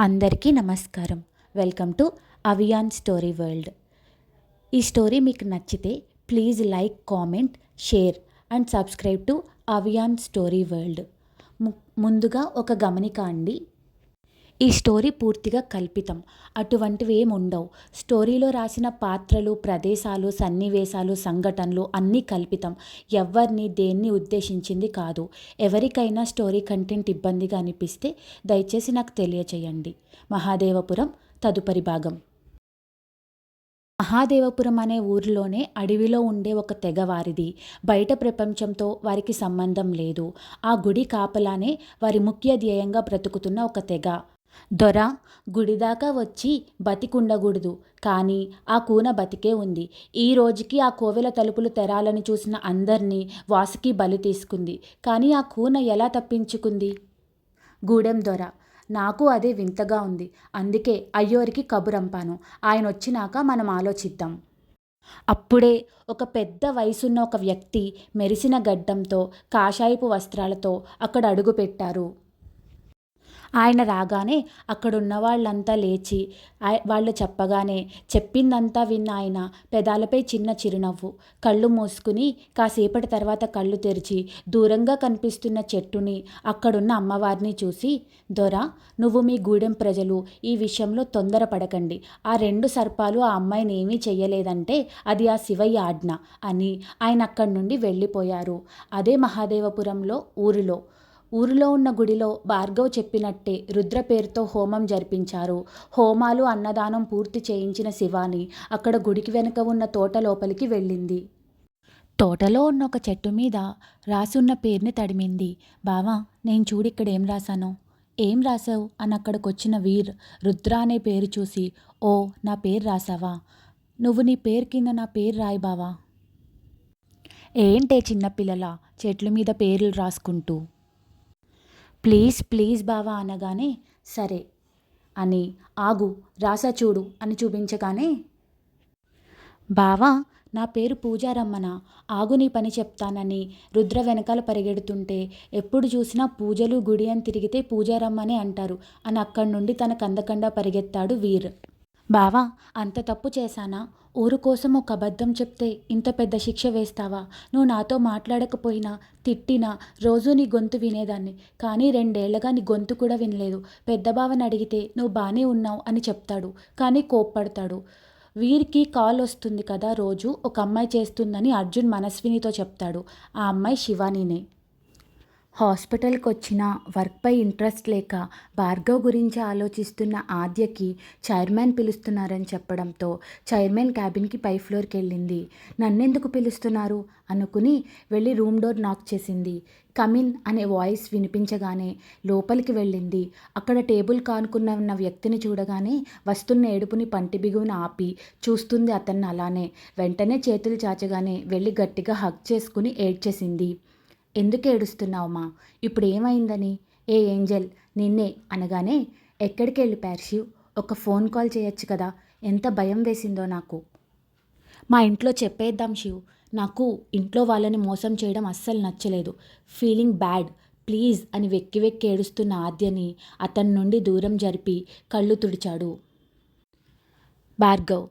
అందరికీ నమస్కారం. Welcome to Avian story world. ఈ స్టోరీ మీకు నచ్చితే please like comment share and subscribe to Avian story world. ము- ముందుగా ఒక గమనిక అండి. ఈ స్టోరీ పూర్తిగా కల్పితం. అటువంటివి ఏమి ఉండవు స్టోరీలో రాసిన పాత్రలు ప్రదేశాలు సన్నివేశాలు సంఘటనలు అన్నీ కల్పితం. ఎవరిని దేన్ని ఉద్దేశించింది కాదు. ఎవరికైనా స్టోరీ కంటెంట్ ఇబ్బందిగా అనిపిస్తే దయచేసి నాకు తెలియచేయండి. మహాదేవపురం తదుపరి భాగం. మహాదేవపురం అనే ఊరిలోనే అడవిలో ఉండే ఒక తెగవారిది బయట ప్రపంచంతో వారికి సంబంధం లేదు. ఆ గుడి కాపలానే వారి ముఖ్య ధ్యేయంగా బ్రతుకుతున్న ఒక తెగ. దొర గుడిదాకా వచ్చి బతికుండకూడదు. కానీ ఆ కూన బతికే ఉంది. ఈ రోజుకి ఆ కోవెల తలుపులు తెరాలని చూసిన అందరినీ వాసుకి బలి తీసుకుంది. కానీ ఆ కూన ఎలా తప్పించుకుంది? గూడెం దొర నాకు అదే వింతగా ఉంది. అందుకే అయ్యోరికి కబురంపాను. ఆయన వచ్చినాక మనం ఆలోచిద్దాం. అప్పుడే ఒక పెద్ద వయసున్న ఒక వ్యక్తి మెరిసిన గడ్డంతో కాషాయపు వస్త్రాలతో అక్కడ అడుగుపెట్టారు. ఆయన రాగానే అక్కడున్న వాళ్ళంతా లేచి వాళ్ళు చెప్పగానే చెప్పిందంతా విన్న ఆయన పెదాలపై చిన్న చిరునవ్వు. కళ్ళు మూసుకుని కాసేపటి తర్వాత కళ్ళు తెరిచి దూరంగా కనిపిస్తున్న చెట్టుని అక్కడున్న అమ్మవారిని చూసి దొర నువ్వు మీ గూడెం ప్రజలు ఈ విషయంలో తొందరపడకండి. ఆ రెండు సర్పాలు ఆ అమ్మాయిని ఏమీ చెయ్యలేదంటే అది ఆ శివయ్య ఆజ్ఞ అని ఆయన అక్కడి నుండి వెళ్ళిపోయారు. అదే మహాదేవపురంలో ఊరిలో. ఊరిలో ఉన్న గుడిలో భార్గవ్ చెప్పినట్టే రుద్ర పేరుతో హోమం జరిపించారు. హోమాలు అన్నదానం పూర్తి చేయించిన శివాని అక్కడ గుడికి వెనుక ఉన్న తోట లోపలికి వెళ్ళింది. తోటలో ఉన్న ఒక చెట్టు మీద రాసున్న పేరుని తడిమింది. బావా నేను చూడు ఇక్కడ ఏం రాశానో. ఏం రాసావు అని అక్కడికొచ్చిన వీర్ రుద్ర అనే పేరు చూసి ఓ నా పేరు రాసావా నువ్వు నీ పేరు కింద నా పేరు రాయి బావా. ఏంటే చిన్నపిల్లల? చెట్ల మీద పేర్లు రాసుకుంటూ. ప్లీజ్ ప్లీజ్ బావా అనగానే సరే అని ఆగు రాసా చూడు అని చూపించగానే బావా నా పేరు పూజారమ్మన? ఆగు నీ పని చెప్తానని రుద్ర వెనకాల పరిగెడుతుంటే ఎప్పుడు చూసినా పూజలు గుడి అని తిరిగితే పూజారమ్మనే అంటారు. అని అక్కడి నుండి తన కందకండా పరిగెత్తాడు వీర్. బావా అంత తప్పు చేశానా? ఊరు కోసం ఒక అబద్ధం చెప్తే ఇంత పెద్ద శిక్ష వేస్తావా? నువ్వు నాతో మాట్లాడకపోయినా తిట్టినా రోజు నీ గొంతు వినేదాన్ని. కానీ రెండేళ్ళగా నీ గొంతు కూడా వినలేదు. పెద్ద బావని అడిగితే నువ్వు బాగానే ఉన్నావు అని చెప్తాడు. కానీ కోప్పడతాడు. వీరికి కాల్ వస్తుంది కదా రోజు ఒక అమ్మాయి చేస్తుందని అర్జున్ మనస్వినితో చెప్తాడు. ఆ అమ్మాయి శివానీనే. హాస్పిటల్కి వచ్చిన వర్క్పై ఇంట్రెస్ట్ లేక భార్గవ్ గురించి ఆలోచిస్తున్న ఆద్యకి చైర్మన్ పిలుస్తున్నారని చెప్పడంతో చైర్మన్ క్యాబిన్కి పై ఫ్లోర్కి వెళ్ళింది నన్నెందుకు పిలుస్తున్నారు? అనుకుని వెళ్ళి రూమ్ డోర్ నాక్ చేసింది. కమిన్ అనే వాయిస్ వినిపించగానే లోపలికి వెళ్ళింది. అక్కడ టేబుల్ కానుకున్న ఉన్న వ్యక్తిని చూడగానే వస్తున్న ఏడుపుని పంటి బిగువున ఆపి చూస్తుంది అతన్ని అలానే. వెంటనే చేతులు చాచగానే వెళ్ళి గట్టిగా హగ్ చేసుకుని ఏడ్చేసింది. ఎందుకు ఏడుస్తున్నావుమా ఇప్పుడు ఏమైందని? ఏ ఏంజల్? నిన్నే అనగానే ఎక్కడికి వెళ్ళిపోయారు శివ్ ఒక ఫోన్ కాల్ చేయొచ్చు కదా? ఎంత భయం వేసిందో నాకు. మా ఇంట్లో చెప్పేద్దాం శివ్. నాకు ఇంట్లో వాళ్ళని మోసం చేయడం అస్సలు నచ్చలేదు. Feeling bad. ప్లీజ్ అని వెక్కి వెక్కి ఏడుస్తున్న ఆద్యని అతని నుండి దూరం జరిపి కళ్ళు తుడిచాడు. భార్గవ్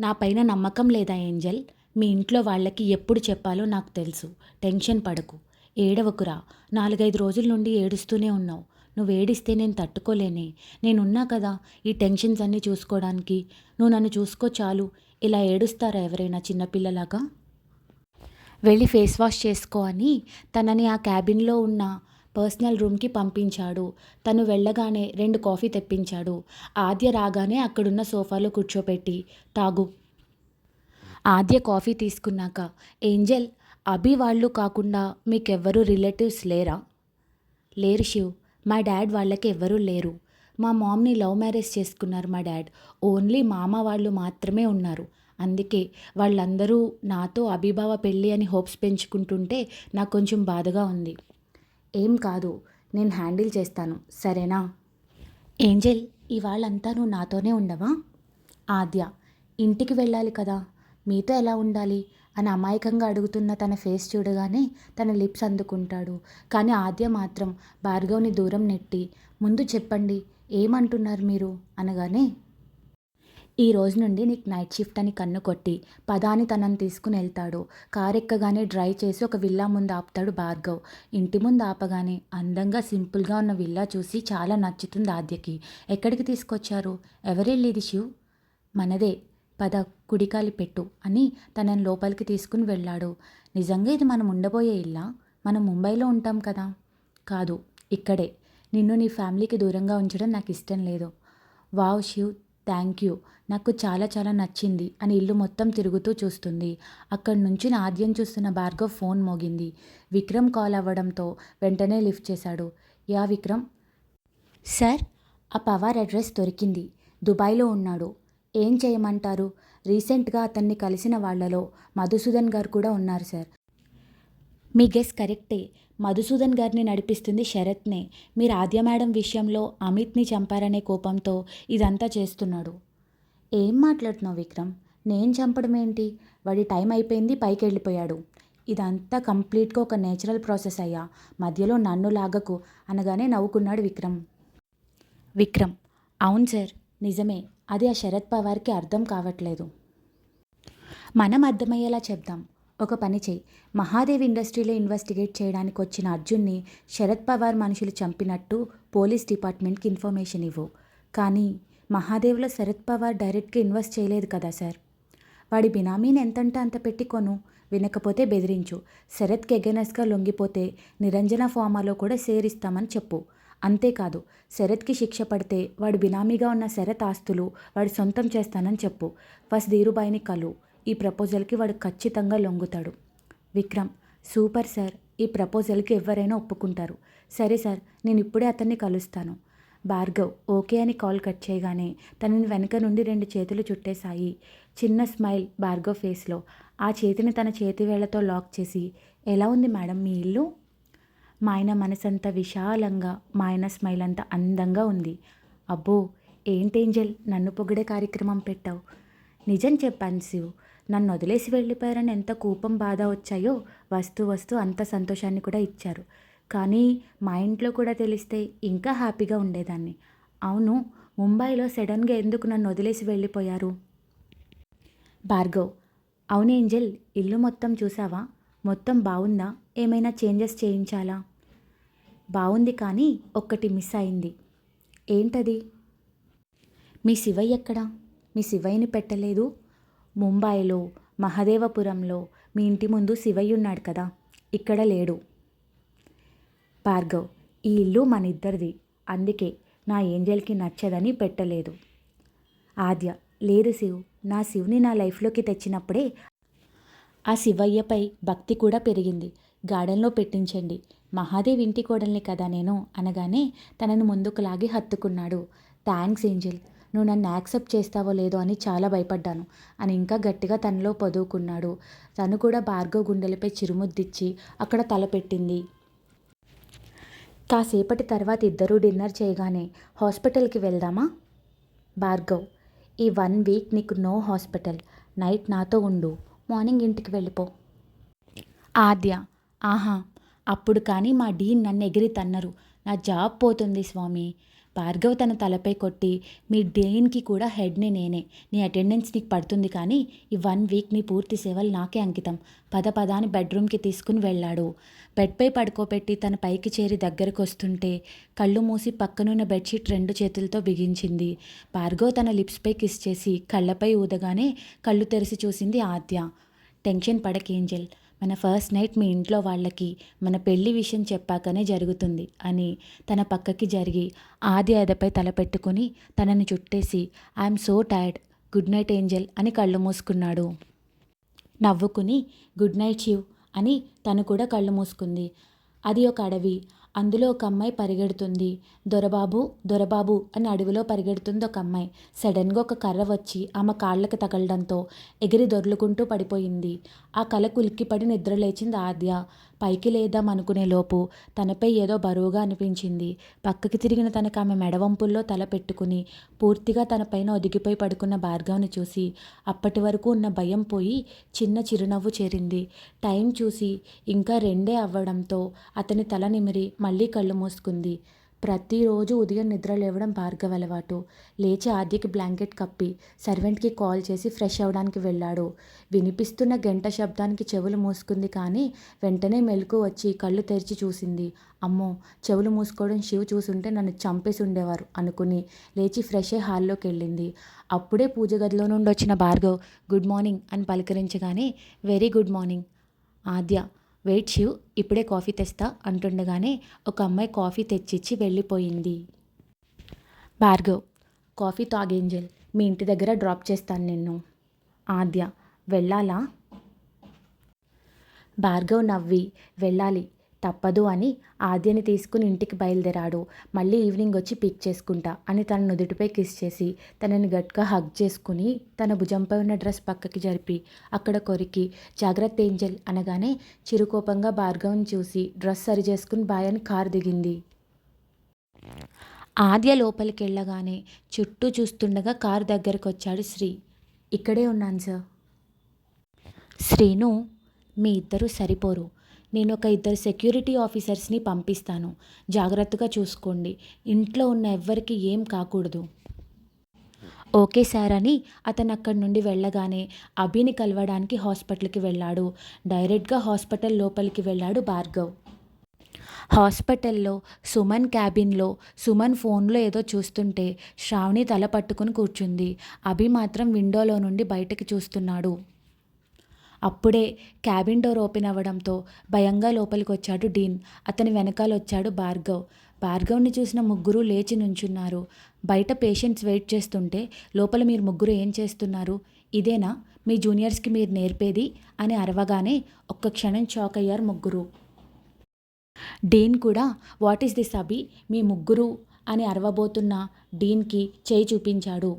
నా పైన నమ్మకం లేదా ఏంజల్? మీ ఇంట్లో వాళ్ళకి ఎప్పుడు చెప్పాలో నాకు తెలుసు. టెన్షన్ పడకు. ఏడవకురా. నాలుగైదు రోజుల నుండి ఏడుస్తూనే ఉన్నావు. నువ్వు ఏడిస్తే నేను తట్టుకోలేనే. నేనున్నా కదా ఈ టెన్షన్స్ అన్నీ చూసుకోవడానికి. నువ్వు నన్ను చూసుకో చాలు. ఇలా ఏడుస్తారా ఎవరైనా చిన్నపిల్లలాగా వెళ్ళి ఫేస్ వాష్ చేసుకో అని తనని ఆ క్యాబిన్లో ఉన్న పర్సనల్ రూమ్కి పంపించాడు. తను వెళ్ళగానే రెండు కాఫీ తెప్పించాడు. ఆద్య రాగానే అక్కడున్న సోఫాలో కూర్చోపెట్టి తాగు. ఆద్య కాఫీ తీసుకున్నాక ఏంజల్ అభి వాళ్ళు కాకుండా మీకెవ్వరూ రిలేటివ్స్ లేరా? లేరు శివ్. మా డాడ్ వాళ్ళకి ఎవ్వరూ లేరు. మా మామ్ని లవ్ మ్యారేజ్ చేసుకున్నారు మా డాడ్. ఓన్లీ మామ వాళ్ళు మాత్రమే ఉన్నారు. అందుకే వాళ్ళందరూ నాతో అభిభావ పెళ్ళి అని హోప్స్ పెంచుకుంటుంటే నాకు కొంచెం బాధగా ఉంది. ఏం కాదు నేను హ్యాండిల్ చేస్తాను. సరేనా? ఏంజెల్ ఇవాళంతా నువ్వు నాతోనే ఉండవా? ఆద్య ఇంటికి వెళ్ళాలి కదా. మీతో ఎలా ఉండాలి? అని అమాయకంగా అడుగుతున్న తన ఫేస్ చూడగానే తన లిప్స్ అందుకుంటాడు. కానీ ఆద్య మాత్రం భార్గవ్ని దూరం నెట్టి ముందు చెప్పండి ఏమంటున్నారు మీరు? అనగానే ఈ రోజు నుండి నీకు నైట్ షిఫ్ట్ అని కన్ను కొట్టి పదాని తనని తీసుకుని వెళ్తాడు. కారు ఎక్కగానే డ్రైవ్ చేసి ఒక విల్లా ముందు ఆపుతాడు భార్గవ్. ఇంటి ముందు ఆపగానే అందంగా సింపుల్గా ఉన్న విల్లా చూసి చాలా నచ్చుతుంది ఆద్యకి. ఎక్కడికి తీసుకొచ్చారు? ఎవరెళ్ళేది శివ్ మనదే. పద కుడికాలి పెట్టు అని తనని లోపలికి తీసుకుని వెళ్ళాడు. నిజంగా ఇది మనం ఉండబోయే ఇల్లా? మనం ముంబైలో ఉంటాం కదా? కాదు ఇక్కడే. నిన్ను నీ ఫ్యామిలీకి దూరంగా ఉంచడం నాకు ఇష్టం లేదు. Wow Shiv thank you. నాకు చాలా చాలా నచ్చింది అని ఇల్లు మొత్తం తిరుగుతూ చూస్తుంది. అక్కడి నుంచి నాద్యం చూస్తున్న భార్గవ్ ఫోన్ మోగింది. విక్రమ్ కాల్ అవ్వడంతో వెంటనే లిఫ్ట్ చేశాడు. యా విక్రమ్. సార్ ఆ పవార్ అడ్రస్ దొరికింది. దుబాయ్లో ఉన్నాడు. ఏం చేయమంటారు? రీసెంట్గా అతన్ని కలిసిన వాళ్ళలో మధుసూదన్ గారు కూడా ఉన్నారు సార్. మీ గెస్ కరెక్టే. మధుసూదన్ గారిని నడిపిస్తుంది శరత్నే. మీరు ఆద్య మేడం విషయంలో అమిత్ని చంపారనే కోపంతో ఇదంతా చేస్తున్నాడు. ఏం మాట్లాడుతున్నావు విక్రమ్? నేను చంపడం ఏంటి? వాడి టైం అయిపోయింది పైకి వెళ్ళిపోయాడు ఇదంతా కంప్లీట్గా ఒక నేచురల్ ప్రాసెస్ అయ్యా. మధ్యలో నన్ను లాగకు అనగానే నవ్వుకున్నాడు విక్రమ్. విక్రమ్ అవును సార్. నిజమే. అది ఆ శరద్ పవార్కి అర్థం కావట్లేదు. మనం అర్థమయ్యేలా చెప్దాం. ఒక పని చేయి మహాదేవ్ ఇండస్ట్రీలో ఇన్వెస్టిగేట్ చేయడానికి వచ్చిన అర్జున్ని శరద్ పవార్ మనుషులు చంపినట్టు పోలీస్ డిపార్ట్మెంట్కి ఇన్ఫర్మేషన్ ఇవ్వు. కానీ మహాదేవ్లో శరద్ పవార్ డైరెక్ట్గా ఇన్వెస్ట్ చేయలేదు కదా సార్. వాడి బినామీని ఎంతంటే అంత పెట్టి కొను. వినకపోతే బెదిరించు. శరత్కి ఎగెనస్గా లొంగిపోతే నిరంజన ఫామాలో కూడా షేర్ ఇస్తామని చెప్పు. అంతేకాదు శరత్కి శిక్ష పడితే వాడు బినామీగా ఉన్న శరత్ ఆస్తులు వాడి సొంతం చేస్తానని చెప్పు. ఫస్ట్ ధీరుబాయిని కలు. ఈ ప్రపోజల్కి వాడు ఖచ్చితంగా లొంగుతాడు. Vikram super sir. ఈ ప్రపోజల్కి ఎవరైనా ఒప్పుకుంటారు. సరే సార్ నేను ఇప్పుడే అతన్ని కలుస్తాను. భార్గవ్ ఓకే అని కాల్ కట్ చేయగానే తనని వెనక నుండి రెండు చేతులు చుట్టేశాయి. చిన్న స్మైల్ భార్గవ్ ఫేస్లో. ఆ చేతిని తన చేతివేళ్ళతో లాక్ చేసి ఎలా ఉంది మేడం మీ ఇల్లు? మా ఆయన మనసంత విశాలంగా మా ఆయన స్మైల్ అంత అందంగా ఉంది. అబ్బో ఏంటేంజల్ నన్ను పొగిడే కార్యక్రమం పెట్టావు. నిజం చెప్పాను శివ్. నన్ను వదిలేసి వెళ్ళిపోయారని ఎంత కోపం బాధ వచ్చాయో వస్తూ వస్తూ అంత సంతోషాన్ని కూడా ఇచ్చారు. కానీ మా ఇంట్లో కూడా తెలిస్తే ఇంకా హ్యాపీగా ఉండేదాన్ని. అవును ముంబైలో సడన్గా ఎందుకు నన్ను వదిలేసి వెళ్ళిపోయారు? భార్గవ్ అవునేంజల్ ఇల్లు మొత్తం చూసావా? మొత్తం బాగుందా ఏమైనా చేంజెస్ చేయించాలా? బాగుంది కానీ ఒక్కటి మిస్ అయింది. ఏంటది? మీ శివయ్య ఎక్కడా? మీ శివయ్యని పెట్టలేదు? ముంబైలో మహదేవపురంలో మీ ఇంటి ముందు శివయ్య ఉన్నాడు కదా ఇక్కడ లేడు. భార్గవ్ ఈ ఇల్లు మన ఇద్దరిది అందుకే నా ఏంజల్కి నచ్చదని పెట్టలేదు. ఆద్య లేదు శివ్ నా శివుని నా లైఫ్లోకి తెచ్చినప్పుడే ఆ శివయ్యపై భక్తి కూడా పెరిగింది. గార్డెన్లో పెట్టించండి. మహాదేవ్ ఇంటి కోడల్ని కదా నేను అనగానే తనను ముందుకు లాగి హత్తుకున్నాడు. Thanks angel. నువ్వు నన్ను యాక్సెప్ట్ చేస్తావో లేదో అని చాలా భయపడ్డాను. అని ఇంకా గట్టిగా తనలో పొదువుకున్నాడు తను కూడా భార్గవ్ గుండెలపై చిరుముద్దిచ్చి అక్కడ తలపెట్టింది. కాసేపటి తర్వాత ఇద్దరూ డిన్నర్ చేయగానే హాస్పిటల్కి వెళ్దామా? భార్గవ్ ఈ వన్ వీక్ నీకు నో హాస్పిటల్. నైట్ నాతో ఉండు. మార్నింగ్ ఇంటికి వెళ్ళిపో. ఆద్య ఆహా అప్పుడు కానీ మా డీన్ నన్ను ఎగిరి తన్నరు. నా జాబ్ పోతుంది స్వామి. భార్గవ్ తన తలపై కొట్టి మీ డీన్కి కూడా హెడ్ని నేనే. నీ అటెండెన్స్ నీకు పడుతుంది కానీ ఈ వన్ వీక్ నీ పూర్తి సేవలు నాకే అంకితం. పద పదాని బెడ్రూమ్కి తీసుకుని వెళ్ళాడు. బెడ్పై పడుకోబెట్టి తన పైకి చేరి దగ్గరకు వస్తుంటే కళ్ళు మూసి పక్కనున్న బెడ్షీట్ రెండు చేతులతో బిగించింది. భార్గవ్ తన లిప్స్పై కిస్ చేసి కళ్ళపై ఊదగానే కళ్ళు తెరిచి చూసింది ఆద్య. టెన్షన్ పడక ఏంజల్. మన ఫస్ట్ నైట్ మీ ఇంట్లో వాళ్ళకి మన పెళ్ళి విషయం చెప్పాకనే జరుగుతుంది అని తన పక్కకి జరిగి ఆది అదపై తలపెట్టుకుని తనని చుట్టేసి I'm so tired. Good night angel అని కళ్ళు మూసుకున్నాడు. నవ్వుకుని గుడ్ నైట్ శివ్ అని తను కూడా కళ్ళు మూసుకుంది. అది ఒక అడవి. అందులో ఒక అమ్మాయి పరిగెడుతుంది. దొరబాబు దొరబాబు అని అడవిలో పరిగెడుతుంది ఒక అమ్మాయి. సడన్గా ఒక కర్ర వచ్చి ఆమె కాళ్ళకి తగలడంతో ఎగిరి దొర్లుకుంటూ పడిపోయింది. ఆ కళకు ఉలిక్కిపడి నిద్రలేచింది ఆద్య. పైకి లేద్దాం అనుకునే లోపు తనపై ఏదో బరువుగా అనిపించింది. పక్కకి తిరిగిన తనకు ఆమె మెడవంపుల్లో తల పెట్టుకుని పూర్తిగా తన పైన ఒదిగిపోయి పడుకున్న భార్గవ్ని చూసి అప్పటి వరకు ఉన్న భయం పోయి చిన్న చిరునవ్వు చేరింది. టైం చూసి ఇంకా రెండే అవ్వడంతో అతని తల నిమిరి మళ్ళీ కళ్ళు మూసుకుంది. ప్రతిరోజు ఉదయం నిద్ర లేవడం భార్గవ్ అలవాటు. లేచి ఆద్యకి బ్లాంకెట్ కప్పి సర్వెంట్కి కాల్ చేసి ఫ్రెష్ అవ్వడానికి వెళ్ళాడు. వినిపిస్తున్న గంట శబ్దానికి చెవులు మూసుకుంది కానీ వెంటనే మెలకు వచ్చి కళ్ళు తెరిచి చూసింది. అమ్మో చెవులు మూసుకోవడం శివ్ చూసుంటే నన్ను చంపేసి ఉండేవారు అనుకుని లేచి ఫ్రెష్ అయ్యి హాల్లోకి వెళ్ళింది. అప్పుడే పూజ గదిలో నుండి వచ్చిన భార్గవ్ గుడ్ మార్నింగ్ అని పలకరించగానే very good morning Adya wait Shiv ఇప్పుడే కాఫీ తెస్తా అంటుండగానే ఒక అమ్మాయి కాఫీ తెచ్చిచ్చి వెళ్ళిపోయింది. భార్గవ్ కాఫీ తాగేంజల్ మీ ఇంటి దగ్గర డ్రాప్ చేస్తాను నిన్ను. ఆద్య వెళ్ళాలా? భార్గవ్ నవ్వి వెళ్ళాలి తప్పదు అని ఆద్యని తీసుకుని ఇంటికి బయలుదేరాడు. మళ్ళీ ఈవినింగ్ వచ్చి పిక్ చేసుకుంటా అని తన నుదుటిపై కిస్ చేసి తనని గట్టిగా హగ్ చేసుకుని తన భుజంపై ఉన్న డ్రెస్ పక్కకి జరిపి అక్కడ కొరికి జాగ్రత్త ఏంజల్ అనగానే చిరుకోపంగా భార్గవ్ని చూసి డ్రెస్ సరి చేసుకుని బాయని కారు దిగింది. ఆద్య లోపలికి వెళ్ళగానే చుట్టూ చూస్తుండగా కారు దగ్గరకు వచ్చాడు శ్రీ. ఇక్కడే ఉన్నాను సార్. శ్రీను మీ ఇద్దరు సరిపోరు. నేను ఒక ఇద్దరు సెక్యూరిటీ ఆఫీసర్స్ని పంపిస్తాను. జాగ్రత్తగా చూసుకోండి. ఇంట్లో ఉన్న ఎవ్వరికి ఏం కాకూడదు. ఓకే సార్ అని అతను అక్కడి నుండి వెళ్ళగానే అభిని కలవడానికి హాస్పిటల్కి వెళ్ళాడు. డైరెక్ట్గా హాస్పిటల్ లోపలికి వెళ్ళాడు భార్గవ్. హాస్పిటల్లో సుమన్ క్యాబిన్లో సుమన్ ఫోన్లో ఏదో చూస్తుంటే శ్రావణి తల పట్టుకుని కూర్చుంది. అభి మాత్రం విండోలో నుండి బయటకు చూస్తున్నాడు. అప్పుడే క్యాబిన్ డోర్ ఓపెన్ అవ్వడంతో భయంగా లోపలికి వచ్చాడు డీన్. అతని వెనకాల వచ్చాడు భార్గవ్. భార్గవ్ని చూసిన ముగ్గురు లేచి నుంచున్నారు. బయట పేషెంట్స్ వెయిట్ చేస్తుంటే లోపల మీరు ముగ్గురు ఏం చేస్తున్నారు? ఇదేనా? మీ జూనియర్స్కి మీరు నేర్పేది? అని అరవగానే ఒక్క క్షణం షాక్ అయ్యారు ముగ్గురు. డీన్ కూడా వాట్ ఈస్ దిస్ అబి మీ ముగ్గురు? అని అరవబోతున్న డీన్కి చేయి చూపించాడు.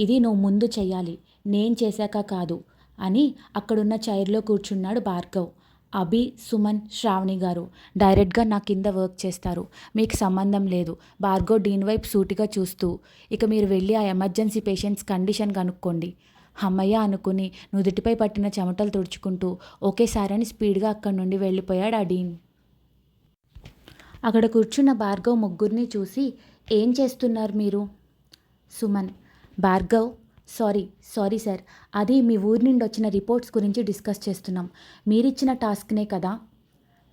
ఇది నువ్వు ముందు చెయ్యాలి. నేను చేశాక కాదు. అని అక్కడున్న చైర్లో కూర్చున్నాడు భార్గవ్. అభి సుమన్ శ్రావణి గారు. డైరెక్ట్గా నా కింద వర్క్ చేస్తారు. మీకు సంబంధం లేదు. భార్గవ్ డీన్ వైపు సూటిగా చూస్తూ ఇక మీరు వెళ్ళి ఆ ఎమర్జెన్సీ పేషెంట్స్ కండిషన్ కనుక్కోండి. అమ్మయ్య అనుకుని నుదుటిపై పట్టిన చెమటలు తుడుచుకుంటూ ఒకేసారని అని స్పీడ్గా అక్కడి నుండి వెళ్ళిపోయాడు ఆ డీన్ అక్కడ కూర్చున్న భార్గవ్ ముగ్గురిని చూసి ఏం చేస్తున్నారు మీరు? Suman. Bhargav sorry sorry sir. అది మీ ఊరి నుండి వచ్చిన రిపోర్ట్స్ గురించి డిస్కస్ చేస్తున్నాం. మీరిచ్చిన టాస్క్నే కదా?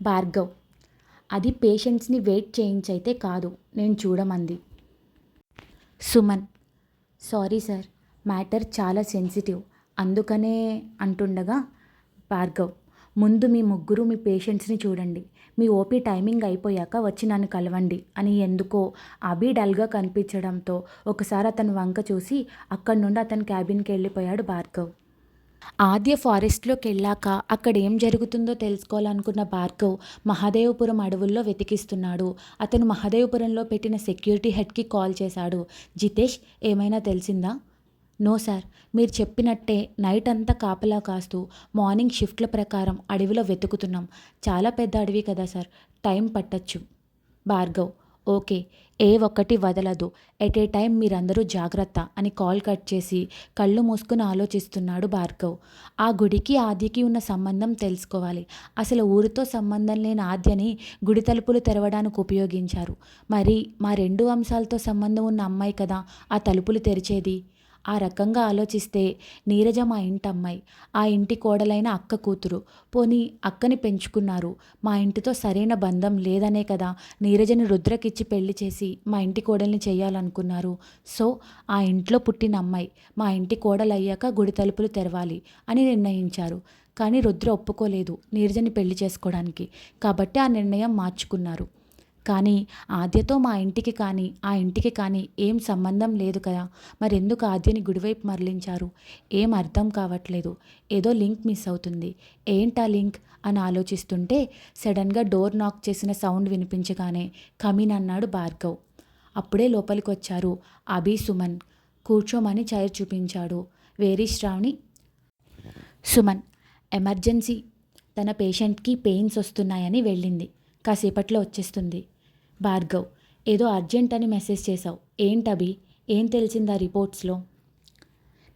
భార్గవ్ అది పేషెంట్స్ని వెయిట్ చేయించైతే కాదు. నేను చూడమంది. Suman sorry sir. మ్యాటర్ చాలా సెన్సిటివ్. అందుకనే అంటుండగా భార్గవ్ ముందు మీ ముగ్గురు మీ పేషెంట్స్ని చూడండి. మీ ఓపీ టైమింగ్ అయిపోయాక వచ్చి నన్ను కలవండి అని ఎందుకో అభి డల్గా కనిపించడంతో ఒకసారి అతను వంక చూసి అక్కడి నుండి అతని క్యాబిన్కి వెళ్ళిపోయాడు భార్గవ్. ఆద్య ఫారెస్ట్లోకి వెళ్ళాక అక్కడ ఏం జరుగుతుందో తెలుసుకోవాలనుకున్న భార్గవ్ మహాదేవపురం అడవుల్లో వెతికిస్తున్నాడు. అతను మహాదేవపురంలో పెట్టిన సెక్యూరిటీ హెడ్కి కాల్ చేశాడు. జితేష్ ఏమైనా తెలిసిందా? నో సార్ మీరు చెప్పినట్టే నైట్ అంతా కాపలా కాస్తూ మార్నింగ్ షిఫ్ట్ల ప్రకారం అడవిలో వెతుకుతున్నాం. చాలా పెద్ద అడవి కదా సార్ టైం పట్టచ్చు. భార్గవ్ ఓకే ఏ ఒక్కటి వదలదు. ఎట్ ఏ టైం మీరందరూ జాగ్రత్త అని కాల్ కట్ చేసి కళ్ళు మూసుకుని ఆలోచిస్తున్నాడు భార్గవ్. ఆ గుడికి ఆద్యకి ఉన్న సంబంధం తెలుసుకోవాలి. అసలు ఊరితో సంబంధం లేని ఆద్యని గుడి తలుపులు తెరవడానికి ఉపయోగించారు. మరి మా రెండు అంశాలతో సంబంధం ఉన్న అమ్మాయి కదా ఆ తలుపులు తెరిచేది? ఆ రకంగా ఆలోచిస్తే నీరజ మా ఇంటి అమ్మాయి ఆ ఇంటి కోడలైన అక్క కూతురు. పోనీ అక్కని పెంచుకున్నారు. మా ఇంటితో సరైన బంధం లేదనే కదా నీరజని రుద్రకిచ్చి పెళ్ళి చేసి మా ఇంటి కోడల్ని చేయాలనుకున్నారు. సో ఆ ఇంట్లో పుట్టిన అమ్మాయి. మా ఇంటి కోడలయ్యాక గుడి తలుపులు తెరవాలి అని నిర్ణయించారు. కానీ రుద్ర ఒప్పుకోలేదు నీరజని పెళ్ళి చేసుకోవడానికి. కాబట్టి ఆ నిర్ణయం మార్చుకున్నారు. కానీ ఆద్యతో మా ఇంటికి కానీ ఆ ఇంటికి కానీ ఏం సంబంధం లేదు కదా. మరెందుకు ఆద్యని గుడివైపు మరలించారు? ఏం అర్థం కావట్లేదు. ఏదో లింక్ మిస్ అవుతుంది. ఏంటా లింక్? అని ఆలోచిస్తుంటే సడన్గా డోర్ నాక్ చేసిన సౌండ్ వినిపించగానే కమీన్ అన్నాడు భార్గవ్. అప్పుడే లోపలికి వచ్చారు అభి సుమన్. కూర్చోమని చైర్ చూపించాడు. వేరీ శ్రావణి. సుమన్ ఎమర్జెన్సీ. తన పేషెంట్కి పెయిన్స్ వస్తున్నాయని వెళ్ళింది. కాసేపట్లో వచ్చేస్తుంది. భార్గవ్ ఏదో అర్జెంట్ అని మెసేజ్ చేశావు. ఏంటవి ఏం తెలిసిందా రిపోర్ట్స్లో?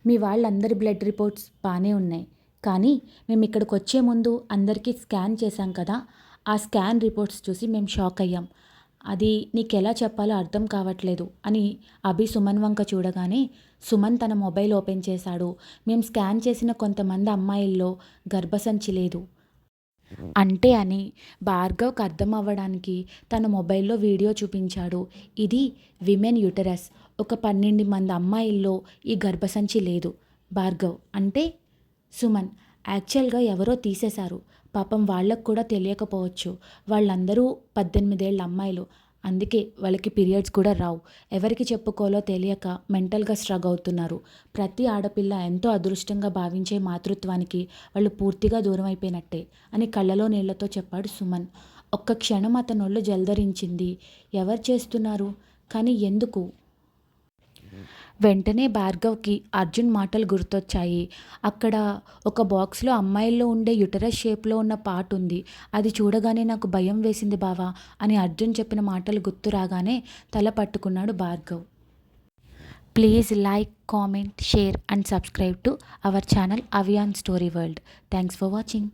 మీ వాళ్ళందరి బ్లడ్ రిపోర్ట్స్ బాగానే ఉన్నాయి. కానీ మేము ఇక్కడికి వచ్చే ముందు అందరికీ స్కాన్ చేశాం కదా. ఆ స్కాన్ రిపోర్ట్స్ చూసి మేము షాక్ అయ్యాం. అది నీకెలా చెప్పాలో అర్థం కావట్లేదు అని అభి సుమన్ వంక చూడగానే సుమన్ తన మొబైల్ ఓపెన్ చేశాడు. మేము స్కాన్ చేసిన కొంతమంది అమ్మాయిల్లో గర్భసంచి లేదు. అంటే అని భార్గవ్కి అర్థం అవ్వడానికి తన మొబైల్లో వీడియో చూపించాడు. ఇది విమెన్ యూటరస్. ఒక పన్నెండు మంది అమ్మాయిల్లో ఈ గర్భసంచి లేదు. భార్గవ్ అంటే సుమన్. యాక్చువల్గా ఎవరో తీసేశారు. పాపం వాళ్ళకు కూడా తెలియకపోవచ్చు. వాళ్ళందరూ పద్దెనిమిదేళ్ళ అమ్మాయిలు. అందుకే వాళ్ళకి పీరియడ్స్ కూడా రావు. ఎవరికి చెప్పుకోలో తెలియక మెంటల్గా స్ట్రగ్ అవుతున్నారు. ప్రతి ఆడపిల్ల ఎంతో అదృష్టంగా భావించే మాతృత్వానికి వాళ్ళు పూర్తిగా దూరం అయిపోయినట్టే అని కళ్ళలో నీళ్ళతో చెప్పాడు సుమన్. ఒక్క క్షణం అతనొళ్ళు జల్దరించింది. ఎవరు చేస్తున్నారు? కానీ ఎందుకు? వెంటనే భార్గవ్కి అర్జున్ మాటలు గుర్తొచ్చాయి. అక్కడ ఒక బాక్స్లో అమ్మాయిల్లో ఉండే యుటరస్ షేప్లో ఉన్న పార్ట్ ఉంది. అది చూడగానే నాకు భయం వేసింది బావా అని అర్జున్ చెప్పిన మాటలు గుర్తు రాగానే తల పట్టుకున్నాడు Bhargav. Please like comment share and subscribe to our channel Avian story world. Thanks for watching.